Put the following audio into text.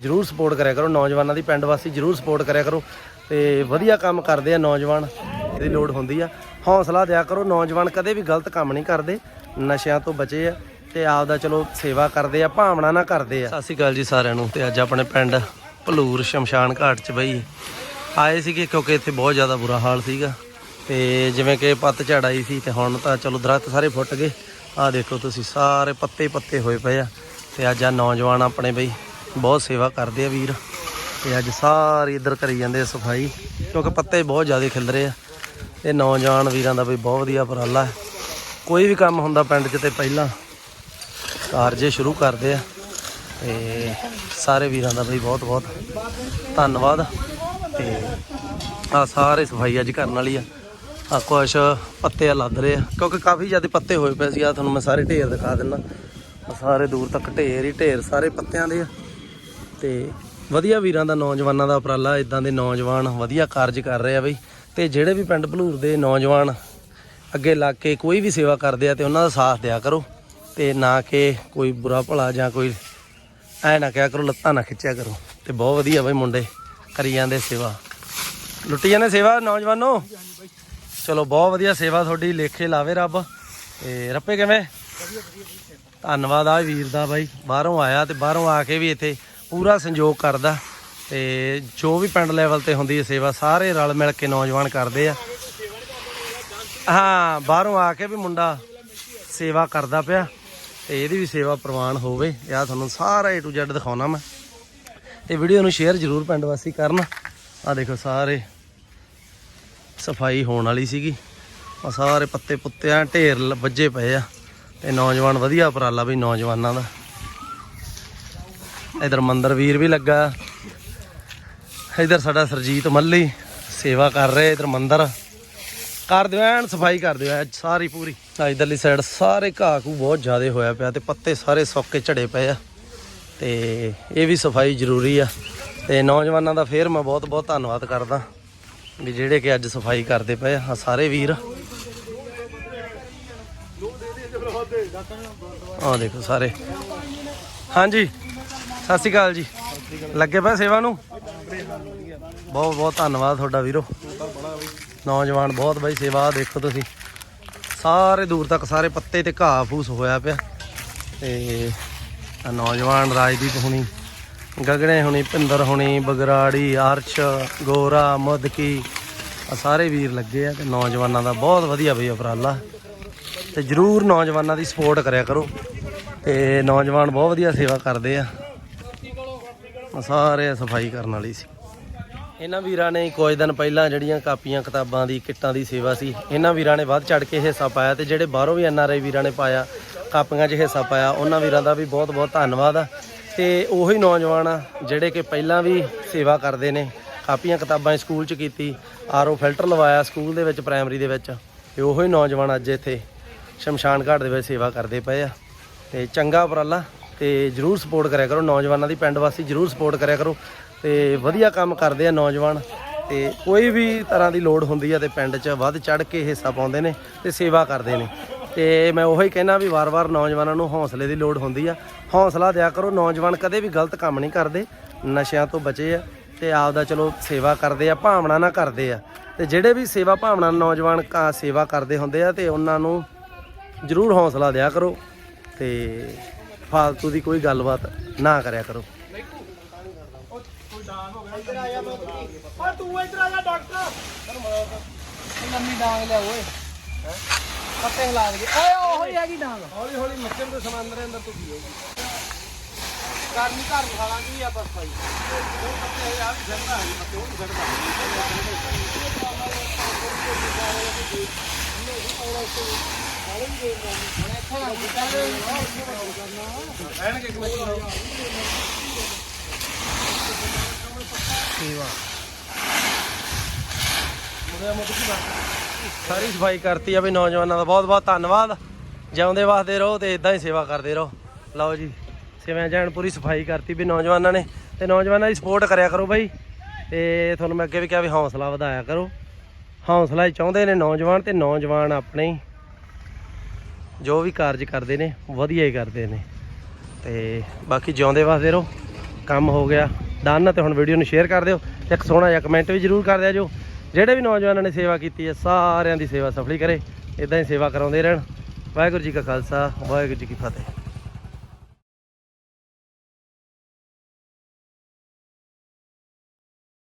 ਜਰੂਰ ਸਪੋਰਟ ਕਰਿਆ ਕਰੋ, ਨੌਜਵਾਨਾਂ ਦੀ ਪਿੰਡ ਵਾਸੀ ਜਰੂਰ ਸਪੋਰਟ ਕਰਿਆ ਕਰੋ ਤੇ ਵਧੀਆ ਕੰਮ ਕਰਦੇ ਆ ਨੌਜਵਾਨ, ਇਹਦੀ ਲੋੜ ਹੁੰਦੀ ਆ। ਹੌਸਲਾ ਦਿਆ ਕਰੋ, ਨੌਜਵਾਨ ਕਦੇ ਵੀ ਗਲਤ ਕੰਮ ਨਹੀਂ ਕਰਦੇ, ਨਸ਼ਿਆਂ ਤੋਂ ਬਚੇ ਆ ਤੇ ਆਪ ਦਾ ਚਲੋ ਸੇਵਾ ਕਰਦੇ ਆ, ਭਾਵਨਾ ਨਾ ਕਰਦੇ ਆ। ਸਤਿ ਸ਼੍ਰੀ ਅਕਾਲ ਜੀ ਸਾਰਿਆਂ ਨੂੰ, ਤੇ ਅੱਜ ਆਪਣੇ ਪਿੰਡ ਭਲੂਰ ਸ਼ਮਸ਼ਾਨ ਘਾਟ 'ਚ ਬਈ ਆਏ ਸੀਗੇ ਕਿਉਂਕਿ ਇੱਥੇ ਬਹੁਤ ਜ਼ਿਆਦਾ ਬੁਰਾ ਹਾਲ ਸੀਗਾ। ਤੇ ਜਿਵੇਂ ਕਿ ਪੱਤ ਝੜ ਆਈ ਸੀ ਤੇ ਹੁਣ ਤਾਂ ਚਲੋ ਦਰਖਤ ਸਾਰੇ ਫੁੱਟ ਗਏ। ਆਹ ਦੇਖੋ ਤੁਸੀਂ, ਸਾਰੇ ਪੱਤੇ ਪੱਤੇ ਹੋਏ ਪਏ ਆ। ਤੇ ਅੱਜ ਆ ਨੌਜਵਾਨ ਆਪਣੇ ਬਈ ਬਹੁਤ ਸੇਵਾ ਕਰਦੇ ਆ ਵੀਰ। ਤੇ ਅੱਜ ਸਾਰੇ ਇੱਧਰ ਕਰੀ ਜਾਂਦੇ ਆ ਸਫ਼ਾਈ, ਕਿਉਂਕਿ ਪੱਤੇ ਬਹੁਤ ਜ਼ਿਆਦਾ ਖਿਲ ਰਹੇ ਆ। ਇਹ ਨੌਜਵਾਨ ਵੀਰਾਂ ਦਾ ਬਈ ਬਹੁਤ ਵਧੀਆ ਉਪਰਾਲਾ ਹੈ। ਕੋਈ ਵੀ ਕੰਮ ਹੁੰਦਾ ਪਿੰਡ 'ਚ ਤੇ ਪਹਿਲਾਂ ਕਾਰਜੇ ਸ਼ੁਰੂ ਕਰਦੇ ਆ। ਤੇ ਸਾਰੇ ਵੀਰਾਂ ਦਾ ਬਈ ਬਹੁਤ ਬਹੁਤ ਧੰਨਵਾਦ। ਤੇ ਆ ਸਾਰੇ ਸਫ਼ਾਈ ਅੱਜ ਕਰਨ ਵਾਲੀ ਆ। ਆ ਕੁਛ ਪੱਤੇ ਆ ਲੱਦ ਰਹੇ ਆ, ਕਿਉਂਕਿ ਕਾਫੀ ਜ਼ਿਆਦਾ ਪੱਤੇ ਹੋਏ ਪਏ ਸੀ। ਆ ਤੁਹਾਨੂੰ ਮੈਂ ਸਾਰੇ ਢੇਰ ਦਿਖਾ ਦਿੰਦਾ। ਸਾਰੇ ਦੂਰ ਤੱਕ ਢੇਰ ਹੀ ਢੇਰ ਸਾਰੇ ਪੱਤਿਆਂ ਦੇ ਆ। ਤੇ ਵਧੀਆ ਵੀਰਾਂ ਦਾ, ਨੌਜਵਾਨਾਂ ਦਾ ਉਪਰਾਲਾ ਇਦਾਂ ਦੇ ਨੌਜਵਾਨ ਵਧੀਆ ਕਾਰਜ ਕਰ ਰਹੇ ਆ ਬਈ। ਤੇ ਜਿਹੜੇ ਵੀ ਪਿੰਡ ਭਲੂਰ ਦੇ ਨੌਜਵਾਨ ਅੱਗੇ ਲੱਗ ਕੇ ਕੋਈ ਵੀ ਸੇਵਾ ਕਰਦੇ ਆ ਤੇ ਉਹਨਾਂ ਦਾ ਸਾਥ ਦਿਆ ਕਰੋ। ਤੇ ਨਾ ਕਿ ਕੋਈ ਬੁਰਾ ਭਲਾ ਜਾਂ ਕੋਈ ਐ ਨਾ ਕਿਹਾ ਕਰੋ, ਲੱਤਾਂ ਨਾ ਖਿੱਚਿਆ ਕਰੋ। ਤੇ ਬਹੁਤ ਵਧੀਆ ਬਈ ਮੁੰਡੇ ਕਰੀ ਜਾਂਦੇ ਸੇਵਾ। ਲੁੱਟੀ ਜਾਂਦੇ ਸੇਵਾ ਨੌਜਵਾਨੋ? ਚਲੋ ਬਹੁਤ ਵਧੀਆ ਸੇਵਾ ਤੁਹਾਡੀ, ਲੇਖੇ ਲਾਵੇ ਰੱਬ। ਤੇ ਰੱਪੇ ਕਿਵੇਂ? ਧੰਨਵਾਦ ਆ ਵੀਰ ਦਾ ਬਾਈ, ਬਾਹਰੋਂ ਆਇਆ ਤੇ ਬਾਹਰੋਂ ਆ ਕੇ ਵੀ ਇੱਥੇ ਪੂਰਾ ਸੰਯੋਗ ਕਰਦਾ ਤੇ ਜੋ ਵੀ ਪਿੰਡ ਲੈਵਲ ਤੇ ਹੁੰਦੀ ਹੈ ਸੇਵਾ, ਸਾਰੇ ਰਲ ਮਿਲ ਕੇ ਨੌਜਵਾਨ ਕਰਦੇ ਆ। ਹਾਂ, ਬਾਹਰੋਂ ਆ ਕੇ ਵੀ ਮੁੰਡਾ ਸੇਵਾ ਕਰਦਾ ਪਿਆ ਤੇ ਇਹਦੀ ਵੀ ਸੇਵਾ ਪ੍ਰਵਾਨ ਹੋਵੇ, ਇਹ ਤੁਹਾਨੂੰ ਸਾਰਾ ਏ ਟੂ Z ਦਿਖਾਉਣਾ ਮੈਂ। ਤੇ ਵੀਡੀਓ ਨੂੰ ਸ਼ੇਅਰ ਜ਼ਰੂਰ ਪਿੰਡ ਵਾਸੀ ਕਰਨ। ਆ ਦੇਖੋ ਸਾਰੇ ਸਫ਼ਾਈ ਹੋਣ ਵਾਲੀ ਸੀਗੀ। ਆ ਸਾਰੇ ਪੱਤੇ ਪੁੱਤੇ ਆ ਢੇਰ ਵੱਜੇ ਪਏ ਆ ਤੇ ਨੌਜਵਾਨ ਵਧੀਆ ਉਪਰਾਲਾ ਵੀ ਨੌਜਵਾਨਾਂ ਦਾ। ਇਧਰ ਮੰਦਰ ਵੀਰ ਵੀ ਲੱਗਾ। ਇਧਰ ਸਾਡਾ ਸਰਜੀਤ ਮੱਲੀ ਸੇਵਾ ਕਰ ਰਹੇ ਇਧਰ ਮੰਦਰ। ਕਰ ਦਿਓ ਐਨ ਸਫ਼ਾਈ ਕਰ ਦਿਓ ਐ ਸਾਰੀ ਪੂਰੀ। ਆ ਇਧਰਲੀ ਸਾਈਡ ਸਾਰੇ ਘਾਹ ਘੂ ਬਹੁਤ ਜ਼ਿਆਦਾ ਹੋਇਆ ਪਿਆ ਤੇ ਪੱਤੇ ਸਾਰੇ ਸੁੱਕ ਝੜੇ ਪਏ ਆ। ਤੇ ਇਹ ਵੀ ਸਫ਼ਾਈ ਜ਼ਰੂਰੀ ਆ। ਤੇ ਨੌਜਵਾਨਾਂ ਦਾ ਫੇਰ ਮੈਂ ਬਹੁਤ ਬਹੁਤ ਧੰਨਵਾਦ ਕਰਦਾ ਵੀ ਜਿਹੜੇ ਕਿ ਅੱਜ ਸਫ਼ਾਈ ਕਰਦੇ ਪਏ ਆ ਸਾਰੇ ਵੀਰ। ਆ ਦੇਖੋ ਸਾਰੇ। ਹਾਂਜੀ। ਸਤਿ ਸ਼੍ਰੀ ਅਕਾਲ ਜੀ। ਲੱਗੇ ਪਏ ਸੇਵਾ ਨੂੰ? ਬਹੁਤ ਬਹੁਤ ਧੰਨਵਾਦ ਤੁਹਾਡਾ ਵੀਰੋ। ਨੌਜਵਾਨ ਬਹੁਤ ਬਾਈ, ਸੇਵਾ ਆਹ ਦੇਖੋ ਤੁਸੀਂ। ਸਾਰੇ ਦੂਰ ਤੱਕ ਸਾਰੇ ਪੱਤੇ ਤੇ ਘਾਹ ਫੂਸ ਹੋਇਆ ਪਿਆ। ਤੇ ਆਹ ਨੌਜਵਾਨ ਰਾਜਦੀਪ ਹੁਣੀ ਗਗਣੇ ਹੁਣੀ, ਭਿੰਦਰ ਹੁਣੀ, ਬਗਰਾੜੀ, ਅਰਸ਼, ਗੋਰਾ, ਮੁਦਕੀ ਆ ਸਾਰੇ ਵੀਰ ਲੱਗੇ ਆ ਤੇ ਨੌਜਵਾਨਾਂ ਦਾ ਬਹੁਤ ਵਧੀਆ ਬਈ ਉਪਰਾਲਾ। ਤੇ ਜਰੂਰ ਨੌਜਵਾਨਾਂ ਦੀ ਸਪੋਰਟ ਕਰਿਆ ਕਰੋ। ਤੇ ਨੌਜਵਾਨ ਬਹੁਤ ਵਧੀਆ ਸੇਵਾ ਕਰਦੇ ਆ। ਆਹ ਸਾਰੇ ਸਫ਼ਾਈ ਕਰਨ ਵਾਲੀ ਸੀ। ਇਹਨਾਂ ਵੀਰਾਂ ਨੇ ਕੁਝ ਦਿਨ ਪਹਿਲਾਂ ਜਿਹੜੀਆਂ ਕਾਪੀਆਂ, ਕਿਤਾਬਾਂ ਦੀ, ਕਿੱਟਾਂ ਦੀ ਸੇਵਾ ਸੀ, ਇਹਨਾਂ ਵੀਰਾਂ ਨੇ ਵੱਧ ਚੜ ਕੇ ਹਿੱਸਾ ਪਾਇਆ ਤੇ ਜਿਹੜੇ ਬਾਹਰੋਂ ਵੀ ਐਨਆਰਆਈ ਵੀਰਾਂ ਨੇ ਪਾਇਆ, ਕਾਪੀਆਂ 'ਚ ਹਿੱਸਾ ਪਾਇਆ, ਉਹਨਾਂ ਵੀਰਾਂ ਦਾ ਵੀ ਬਹੁਤ ਬਹੁਤ ਧੰਨਵਾਦ ਆ। ਤੇ ਉਹੀ ਨੌਜਵਾਨ ਆ ਜਿਹੜੇ ਕਿ ਪਹਿਲਾਂ ਵੀ ਸੇਵਾ ਕਰਦੇ ਨੇ, ਕਾਪੀਆਂ, ਕਿਤਾਬਾਂ ਸਕੂਲ 'ਚ ਕੀਤੀ, ਆਰਓ ਫਿਲਟਰ ਲਵਾਇਆ ਸਕੂਲ ਦੇ ਵਿੱਚ, ਪ੍ਰਾਇਮਰੀ ਦੇ ਵਿੱਚ। ਤੇ ਉਹੀ ਨੌਜਵਾਨ ਅੱਜ ਇੱਥੇ ਸ਼ਮਸ਼ਾਨ ਘਾਟ ਦੇ ਵਿੱਚ ਸੇਵਾ ਕਰਦੇ ਪਏ ਆ। ਤੇ ਚੰਗਾ ਉਪਰਾਲਾ। ਤੇ ਜਰੂਰ ਸਪੋਰਟ ਕਰਿਆ ਕਰੋ। ਨੌਜਵਾਨਾਂ ਦੀ ਪਿੰਡ ਵਾਸੀ ਜਰੂਰ ਸਪੋਰਟ ਕਰਿਆ ਕਰੋ ਤੇ ਵਧੀਆ ਕੰਮ ਕਰਦੇ ਆ ਨੌਜਵਾਨ ਤੇ ਕੋਈ ਵੀ ਤਰ੍ਹਾਂ ਦੀ ਲੋੜ ਹੁੰਦੀ ਆ ਤੇ ਪਿੰਡ 'ਚ ਵੱਧ ਚੜ ਕੇ ਹਿੱਸਾ ਪਾਉਂਦੇ ਨੇ ਤੇ ਸੇਵਾ ਕਰਦੇ ਨੇ। ਤੇ ਮੈਂ ਉਹੀ ਕਹਿਣਾ ਵੀ ਵਾਰ-ਵਾਰ ਨੌਜਵਾਨਾਂ ਨੂੰ ਹੌਸਲੇ ਦੀ ਲੋੜ ਹੁੰਦੀ ਆ। ਹੌਸਲਾ ਦਿਆ ਕਰੋ, ਨੌਜਵਾਨ ਕਦੇ ਵੀ ਗਲਤ ਕੰਮ ਨਹੀਂ ਕਰਦੇ, ਨਸ਼ਿਆਂ ਤੋਂ ਬਚੇ ਆ ਤੇ ਆਪ ਦਾ ਚਲੋ ਸੇਵਾ ਕਰਦੇ ਆ, ਭਾਵਨਾ ਨਾਲ ਕਰਦੇ ਆ। ਤੇ ਜਿਹੜੇ ਵੀ ਸੇਵਾ ਭਾਵਨਾ ਨੌਜਵਾਨ ਕਾ ਸੇਵਾ ਕਰਦੇ ਹੁੰਦੇ ਆ ਤੇ ਉਹਨਾਂ ਨੂੰ ਜਰੂਰ ਹੌਸਲਾ ਦਿਆ ਕਰੋ ਤੇ ਫਾਲਤੂ ਦੀ ਕੋਈ ਗੱਲਬਾਤ ਨਾ ਕਰਿਆ ਕਰੋ। ਓ ਤੂੰ ਇੱਧਰ ਆ ਜਾ ਡਾਕਟਰ। ਲੰਮੀ ਡਾਂਗ ਲਿਆ ਓਏ। ਪੱਤੇ ਹਿਲਾ ਦੇ। ਓਏ ਉਹੋ ਹੀ ਹੈਗੀ ਡਾਂਗ। ਹੌਲੀ ਹੌਲੀ ਮੱਛਰ ਦੇ ਸਮਾਨ ਅੰਦਰ ਤੁਕੀ ਹੋਊਗੀ। ਕਰਨੀ ਘਰ ਖਾਲਾਂ ਕੀ ਆ ਬਸ ਭਾਈ ਸੇਵਾ ਸਾਰੀ ਸਫ਼ਾਈ ਕਰਤੀ ਆ ਵੀ ਨੌਜਵਾਨਾਂ ਦਾ ਬਹੁਤ ਬਹੁਤ ਧੰਨਵਾਦ। ਜਿਉਂਦੇ ਵਾਸਤੇ ਰਹੋ ਤੇ ਇਦਾਂ ਹੀ ਸੇਵਾ ਕਰਦੇ ਰਹੋ। ਲਓ ਜੀ ਸਿਵੇਂ ਜਾਣ ਪੂਰੀ ਸਫ਼ਾਈ ਕਰਤੀ ਵੀ ਨੌਜਵਾਨਾਂ ਨੇ ਤੇ ਨੌਜਵਾਨਾਂ ਦੀ ਸਪੋਰਟ ਕਰਿਆ ਕਰੋ ਬਾਈ। ਤੇ ਤੁਹਾਨੂੰ ਮੈਂ ਅੱਗੇ ਵੀ ਕਿਹਾ ਵੀ ਹੌਸਲਾ ਵਧਾਇਆ ਕਰੋ। ਹੌਸਲਾ ਹੀ ਚਾਹੁੰਦੇ ਨੇ ਨੌਜਵਾਨ ਤੇ ਨੌਜਵਾਨ ਆਪਣੇ ਜੋ ਵੀ ਕਾਰਜ ਕਰਦੇ ਨੇ, ਵਧੀਆ ਹੀ ਕਰਦੇ ਨੇ। ਤੇ ਬਾਕੀ ਜਿਉਂਦੇ ਵਾਸਤੇ ਰਹੋ, ਕੰਮ ਹੋ ਗਿਆ। ਡਨ ਤੇ ਹੁਣ ਵੀਡੀਓ ਨੂੰ ਸ਼ੇਅਰ ਕਰ ਦਿਓ। ਤੇ ਇੱਕ ਸੋਹਣਾ ਜਿਹਾ ਕਮੈਂਟ ਵੀ ਜ਼ਰੂਰ ਕਰ ਦਿਆ ਜੋ। ਜਿਹੜੇ ਵੀ ਨੌਜਵਾਨਾਂ ਨੇ ਸੇਵਾ ਕੀਤੀ ਹੈ, ਸਾਰਿਆਂ ਦੀ ਸੇਵਾ ਸਫਲੀ ਕਰੇ। ਇਦਾਂ ਹੀ ਸੇਵਾ ਕਰਾਉਂਦੇ ਰਹਿਣ। ਵਾਹਿਗੁਰੂ ਜੀ ਕਾ ਖਾਲਸਾ, ਵਾਹਿਗੁਰੂ ਜੀ ਕੀ ਫਤਿਹ।